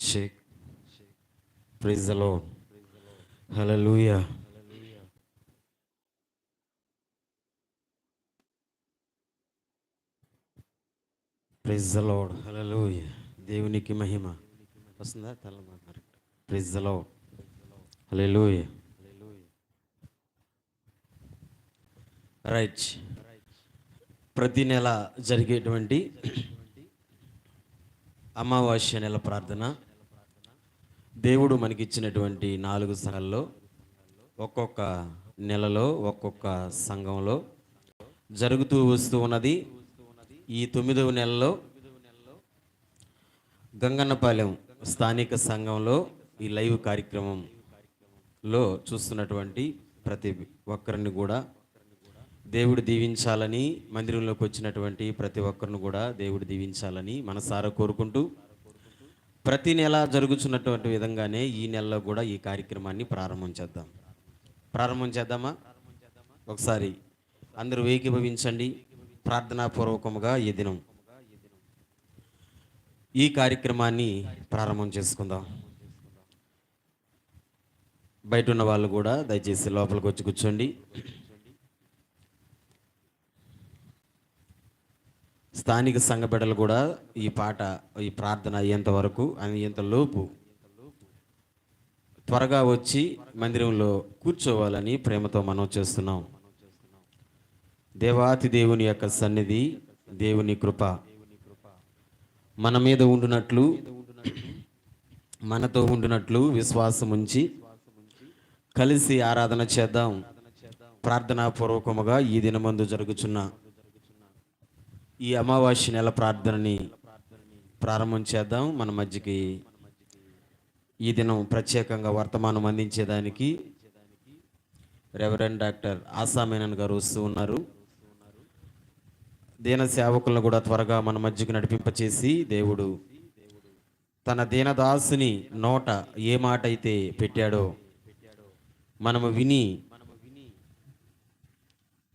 Sheikh Praise the hello Hallelujah. Praise aloud hello hallelujah దేవునికి మహిమ. వస్తుందా? తల correct praise the Lord right ప్రతి నెల జరిగేటువంటి అమావాస్య నెల ప్రార్థన. దేవుడు మనకిచ్చినటువంటి నాలుగు సంఘాల్లో ఒక్కొక్క నెలలో ఒక్కొక్క సంఘంలో జరుగుతూ వస్తూ ఉన్నది. ఈ తొమ్మిదవ నెలలో గంగన్నపాలెం స్థానిక సంఘంలో ఈ లైవ్ కార్యక్రమంలో చూస్తున్నటువంటి ప్రతి ఒక్కరిని కూడా దేవుడు దీవించాలని మందిరంలోకి వచ్చినటువంటి ప్రతి ఒక్కరిని కూడా దేవుడు దీవించాలని మనసారా కోరుకుంటూ ప్రతి నెల జరుగుతున్నటువంటి విధంగానే ఈ నెలలో కూడా ఈ కార్యక్రమాన్ని ప్రారంభం చేద్దాం. ప్రారంభం చేద్దామా? ఒకసారి అందరూ ఏకీభవించండి. ప్రార్థనాపూర్వకముగా ఈ దినం ఈ కార్యక్రమాన్ని ప్రారంభం చేసుకుందాం. బయట ఉన్న వాళ్ళు కూడా దయచేసి లోపలికి వచ్చి కూర్చోండి. స్థానిక సంఘ బిడ్డలు కూడా ఈ పాట ఈ ప్రార్థన అయ్యేంత వరకు అయ్యేంత లోపు త్వరగా వచ్చి మందిరంలో కూర్చోవాలని ప్రేమతో మనం చేస్తున్నాం. దేవాతి దేవుని యొక్క సన్నిధి దేవుని కృప మన మీద ఉండునట్లు మనతో ఉండునట్లు విశ్వాసం ఉంచి కలిసి ఆరాధన చేద్దాం. ప్రార్థనాపూర్వకముగా ఈ దినమందు జరుగుచున్న ఈ అమావాస్య నెల ప్రార్థనని ప్రారంభం చేద్దాం. మన మధ్యకి ఈ దినం ప్రత్యేకంగా వర్తమానం అందించేదానికి రెవరెండ్ డాక్టర్ ఆసామేనన్ గారు వస్తూ ఉన్నారు. దీన సేవకులను కూడా త్వరగా మన మధ్యకు నడిపింపచేసి దేవుడు తన దీనదాసుని నోట ఏ మాట అయితే పెట్టాడో మనము విని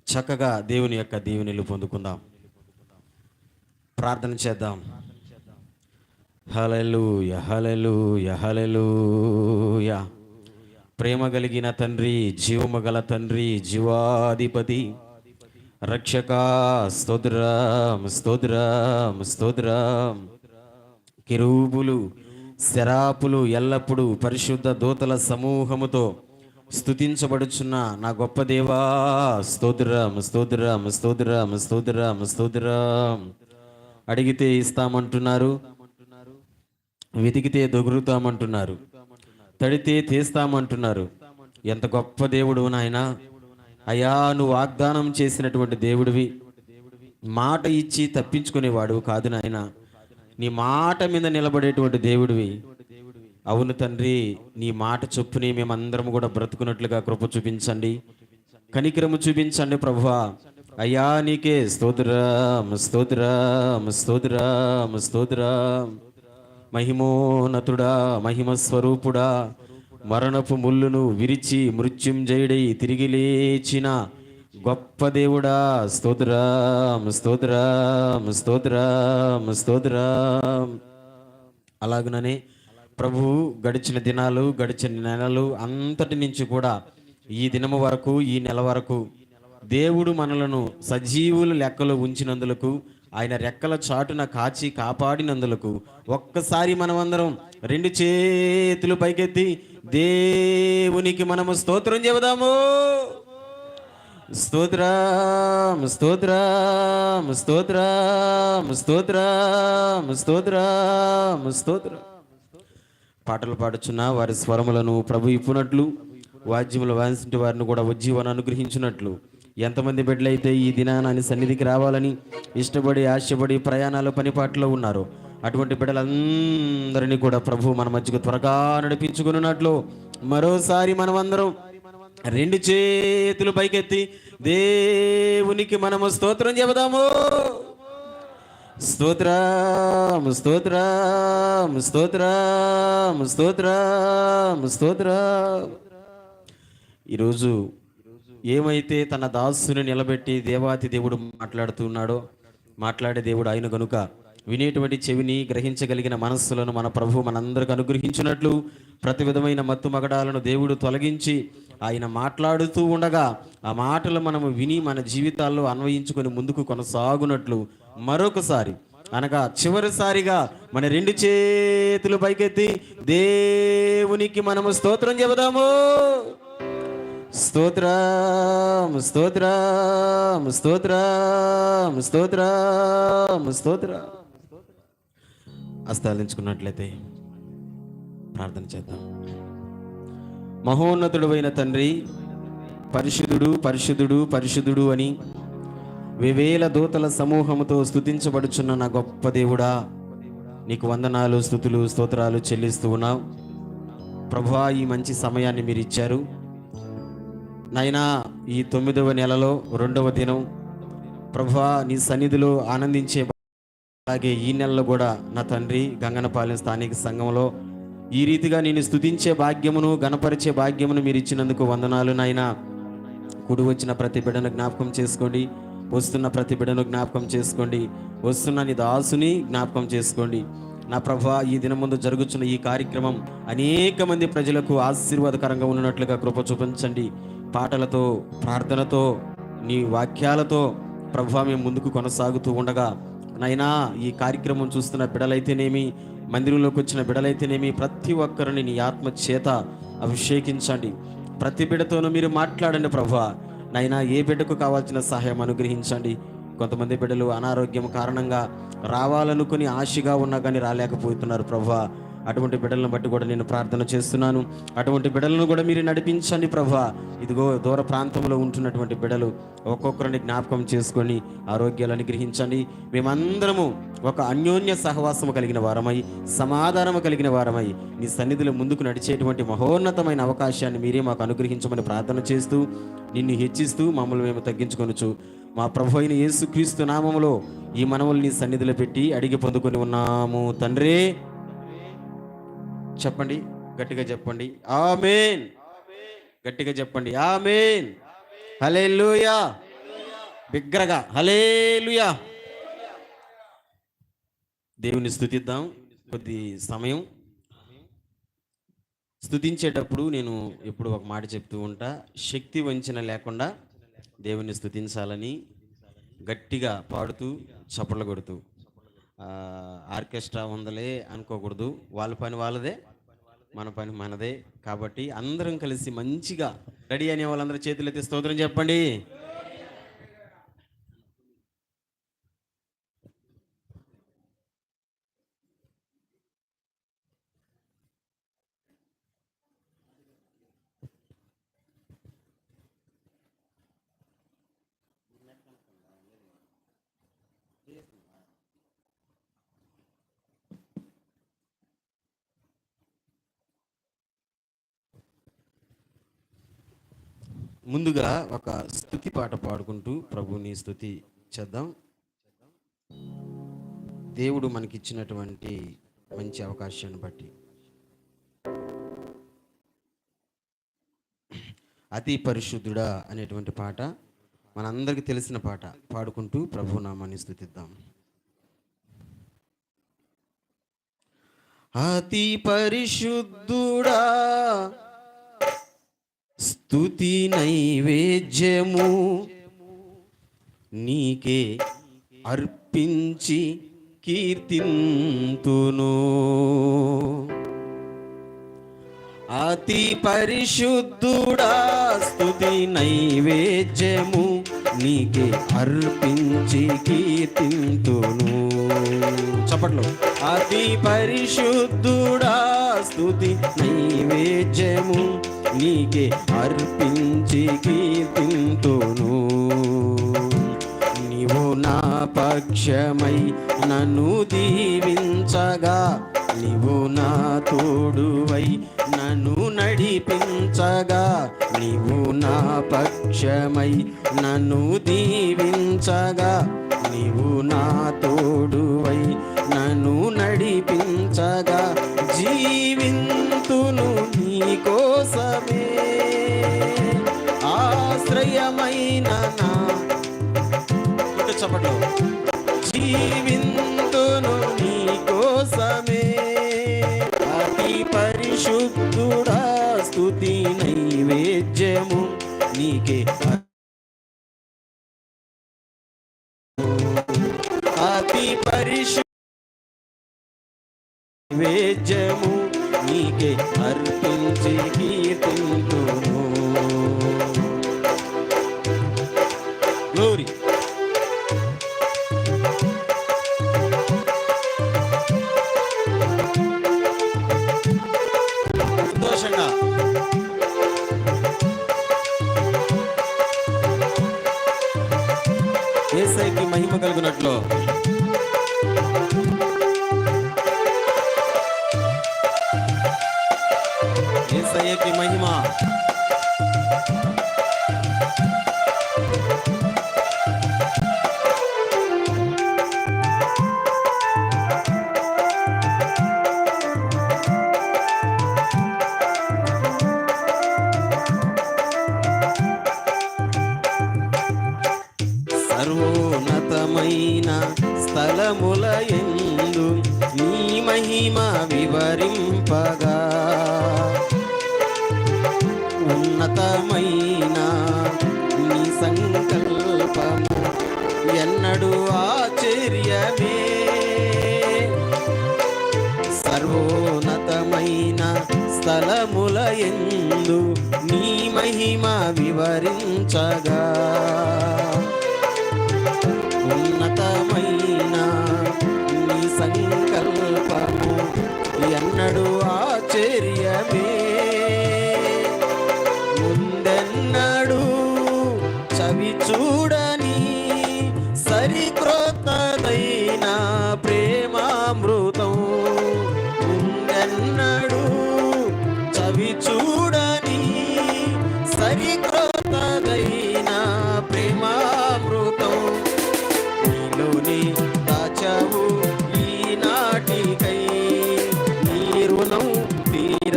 చక్కగా దేవుని యొక్క దీవెనలు పొందుకుందాం. ప్రార్థన చేద్దాం. హలలు హలెలూయ హలెలూయ ప్రేమ కలిగిన తండ్రి జీవము గల తండ్రి జీవాధిపతి. రక్షక స్తోత్రం స్తోత్రం స్తోత్రం. కిరూబులు శరాపులు ఎల్లప్పుడూ పరిశుద్ధ దూతల సమూహముతో స్తుతించబడుచున్న నా గొప్ప దేవా. స్తోత్రం స్తోత్రం స్తోత్రం స్తోత్రం స్తోత్రం. అడిగితే ఇస్తామంటున్నారు వెతికితే దొగురుతామంటున్నారు తడితే తీస్తామంటున్నారు. ఎంత గొప్ప దేవుడు నాయన. అయా నువ్వు వాగ్దానం చేసినటువంటి దేవుడివి. మాట ఇచ్చి తప్పించుకునేవాడు కాదు నాయన. నీ మాట మీద నిలబడేటువంటి దేవుడివి. అవును తండ్రి నీ మాట చొప్పుని మేమందరం కూడా బ్రతుకున్నట్లుగా కృప చూపించండి. కనికరము చూపించండి ప్రభువా. అయ్యా నీకే స్తోత్రం స్తోత్రం స్తోత్రం స్తోత్రం. మహిమోన్నతుడా మహిమ స్వరూపుడా మరణపు ముళ్ళును విరిచి మృత్యుంజయుడై తిరిగి లేచిన గొప్ప దేవుడా. స్తోత్రం స్తోత్రం స్తోత్రం స్తోత్రం. అలాగనే ప్రభు గడిచిన దినాలు గడిచిన నెలలు అంతటి నుంచి కూడా ఈ దినము వరకు ఈ నెల వరకు దేవుడు మనలను సజీవుల లెక్కలో ఉంచినందులకు ఆయన రెక్కల చాటున కాచి కాపాడినందులకు ఒక్కసారి మనమందరం రెండు చేతులు పైకెత్తి దేవునికి మనము స్తోత్రం చెబుదాము. స్తోత్రం స్తోత్రం స్తోత్రం స్తోత్రం స్తోత్రం స్తోత్రం. పాటలు పాడుచున్న వారి స్వరములను ప్రభు ఇప్పునట్లు వాద్యములు వాయించిన వారిని కూడా ఉజ్జీవన అనుగ్రహించినట్లు. ఎంతమంది బిడ్డలైతే ఈ దినానాన్ని సన్నిధికి రావాలని ఇష్టపడి ఆశపడి ప్రయాణాలు పనిపాట్లో ఉన్నారు అటువంటి బిడ్డలందరినీ కూడా ప్రభు మన మధ్యకు త్వరగా నడిపించుకున్నట్లు మరోసారి మనమందరం రెండు చేతులు పైకెత్తి దేవునికి మనము స్తోత్రం చెబుదాము. స్తోత్రం స్తోత్రం స్తోత్రం స్తోత్రం స్తోత్రం. ఈరోజు ఏమైతే తన దాసుని నిలబెట్టి దేవాతి దేవుడు మాట్లాడుతున్నాడో మాట్లాడే దేవుడు ఆయన గనుక వినేటువంటి చెవిని గ్రహించగలిగిన మనస్సులను మన ప్రభు మనందరికి అనుగ్రహించినట్లు ప్రతి విధమైన మత్తు మగడాలను దేవుడు తొలగించి ఆయన మాట్లాడుతూ ఉండగా ఆ మాటలు మనము విని మన జీవితాల్లో అన్వయించుకొని ముందుకు కొనసాగునట్లు మరొకసారి అనగా చివరిసారిగా మన రెండు చేతులు పైకెత్తి దేవునికి మనము స్తోత్రం చెబుదాము. స్తోత్రం స్తోత్రం స్తోత్రం స్తోత్రం స్తోత్రం. అస్తాలించుకున్నట్లయితే ప్రార్థన చేద్దాం. మహోన్నతుడు అయిన తండ్రి పరిశుద్ధుడు పరిశుద్ధుడు పరిశుద్ధుడు అని వివేల దూతల సమూహముతో స్తుతించబడుచున్న నా గొప్ప దేవుడా నీకు వందనాలు స్థుతులు స్తోత్రాలు చెల్లిస్తూ ఉన్నావు. ప్రభా ఈ మంచి సమయాన్ని మీరు ఇచ్చారు నైనా ఈ తొమ్మిదవ నెలలో రెండవ దినం ప్రభా నీ సన్నిధిలో ఆనందించే అలాగే ఈ నెలలో కూడా నా తండ్రి గంగనపాలెం స్థానిక సంఘంలో ఈ రీతిగా నేను స్తుతించే భాగ్యమును గణపరిచే భాగ్యమును మీరు ఇచ్చినందుకు వందనాలు నాయన. కుడి వచ్చిన ప్రతి బిడ్డను జ్ఞాపకం చేసుకోండి వస్తున్న ప్రతి బిడ్డను జ్ఞాపకం చేసుకోండి వస్తున్న నీ దాసుని జ్ఞాపకం చేసుకోండి. నా ప్రభా ఈ దినం ముందు జరుగుతున్న ఈ కార్యక్రమం అనేక మంది ప్రజలకు ఆశీర్వాదకరంగా ఉన్నట్లుగా కృప చూపించండి. పాటలతో ప్రార్థనతో నీ వాక్యాలతో ప్రభా మేము ముందుకు కొనసాగుతూ ఉండగా నైనా ఈ కార్యక్రమం చూస్తున్న బిడలైతేనేమి మందిరంలోకి వచ్చిన బిడలైతేనేమి ప్రతి ఒక్కరిని నీ ఆత్మ చేత అభిషేకించండి. ప్రతి బిడ్డతోనూ మీరు మాట్లాడండి ప్రభా నైనా ఏ బిడ్డకు కావాల్సిన సహాయం అనుగ్రహించండి. కొంతమంది బిడ్డలు అనారోగ్యం కారణంగా రావాలనుకుని ఆశగా ఉన్నా కానీ రాలేకపోతున్నారు ప్రభా అటువంటి బిడ్డలను బట్టి కూడా నేను ప్రార్థన చేస్తున్నాను. అటువంటి బిడ్డలను కూడా మీరు నడిపించండి ప్రభా. ఇదిగో దూర ప్రాంతంలో ఉంటున్నటువంటి బిడ్డలు ఒక్కొక్కరిని జ్ఞాపకం చేసుకొని ఆరోగ్యాలు అనుగ్రహించండి. మేమందరము ఒక అన్యోన్య సహవాసము కలిగిన వారమై సమాధానము కలిగిన వారమై నీ సన్నిధిలో ముందుకు నడిచేటువంటి మహోన్నతమైన అవకాశాన్ని మీరే మాకు అనుగ్రహించమని ప్రార్థన చేస్తూ నిన్ను హెచ్చిస్తూ మమ్మల్ని మేము తగ్గించుకొనొచ్చు మా ప్రభు అయిన యేసుక్రీస్తు నామములో ఈ మనవులు నీ సన్నిధిలో పెట్టి అడిగి పొందుకొని ఉన్నాము. తండ్రి చెప్పండి గట్టిగా చెప్పండి. ఆమెన్. గట్టిగా చెప్పండి. ఆమెన్. హలేలుయా బిగ్గరగా. హలేలుయా దేవుని స్థుతిద్దాం. కొద్ది సమయం. స్థుతించేటప్పుడు నేను ఎప్పుడు ఒక మాట చెప్తూ ఉంటా. శక్తి వంచన లేకుండా దేవుని స్థుతించాలని గట్టిగా పాడుతూ చప్పట్లు కొడుతూ. ఆర్కెస్ట్రా ఉందలే అనుకోకూడదు. వాళ్ళ పని వాళ్ళదే. మన పని మనదే కాబట్టి అందరం కలిసి మంచిగా రెడీ అనే వాళ్ళందరూ చేతులు ఎత్తి స్తోత్రం చెప్పండి. ముందుగా ఒక స్థుతి పాట పాడుకుంటూ ప్రభుని స్థుతి చేద్దాం. దేవుడు మనకిచ్చినటువంటి మంచి అవకాశాన్ని బట్టి. అతి పరిశుద్ధుడా అనేటువంటి పాట మనందరికీ తెలిసిన పాట పాడుకుంటూ ప్రభు నామాన్ని స్థుతిద్దాం. అతి పరిశుద్ధుడా స్తుతి నైవేద్యము నీకే అర్పించి కీర్తింతును. అతి పరిశుద్ధుడా స్తుతి నైవేద్యము నీకే అర్పించి కీర్తింతును. చప్పట్లో అతి పరిశుద్ధుడా స్తుతి నైవేద్యము నీకే అర్పించి కీర్తింతును. నీవు నా పక్షమై నన్ను దీవించగా నీవు నా తోడువై నన్ను నడిపించగా నీవు నా పక్షమై నన్ను దీవించగా నీవు నా తోడువై నన్ను నడిపించగా జీవింతును నీకో ఆశ్రయమైన నా. ఇంకా చెప్పట్లో సంతోషంగా. ఏసైకి మహిమ కలుగునట్లు. స్థలముల ఎందు నీ మహిమ వివరింపగా. ఉన్నతమైన నీ సంకల్పము ఎన్నడూ ఆశ్చర్యమే. సర్వోన్నతమైన స్థలముల ఎందు నీ మహిమ వివరించగా.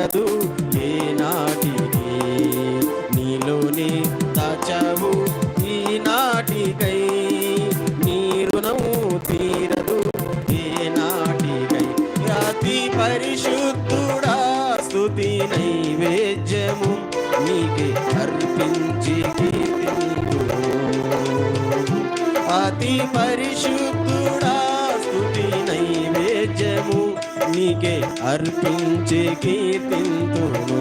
do. నీకే అర్పించి కీర్తింతును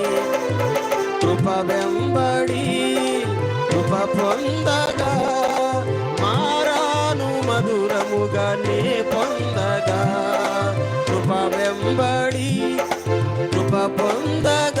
కృప వెంబడి కృప పొందగా మారాను మధురముగా నే పొందగా. కృప వెంబడి కృప పొందగా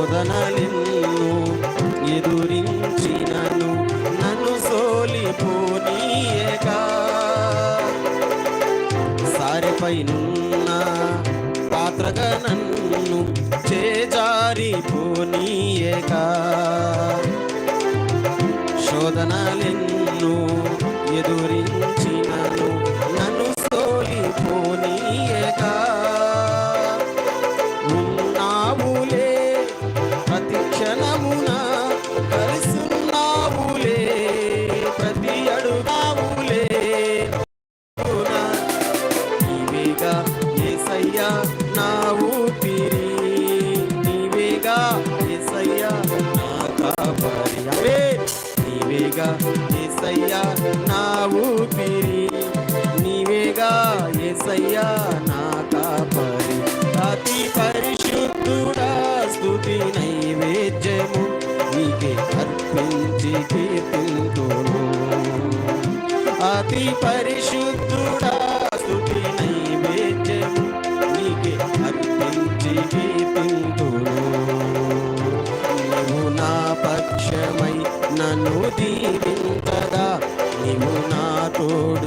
శోధనలెన్ను ఎదురించినను నన్ను సోలిపోనీయగా సారెపైనున్న పాత్రగా నన్ను చేజారిపోనీయగా శోధనలెన్ను ఎదురించి Oh.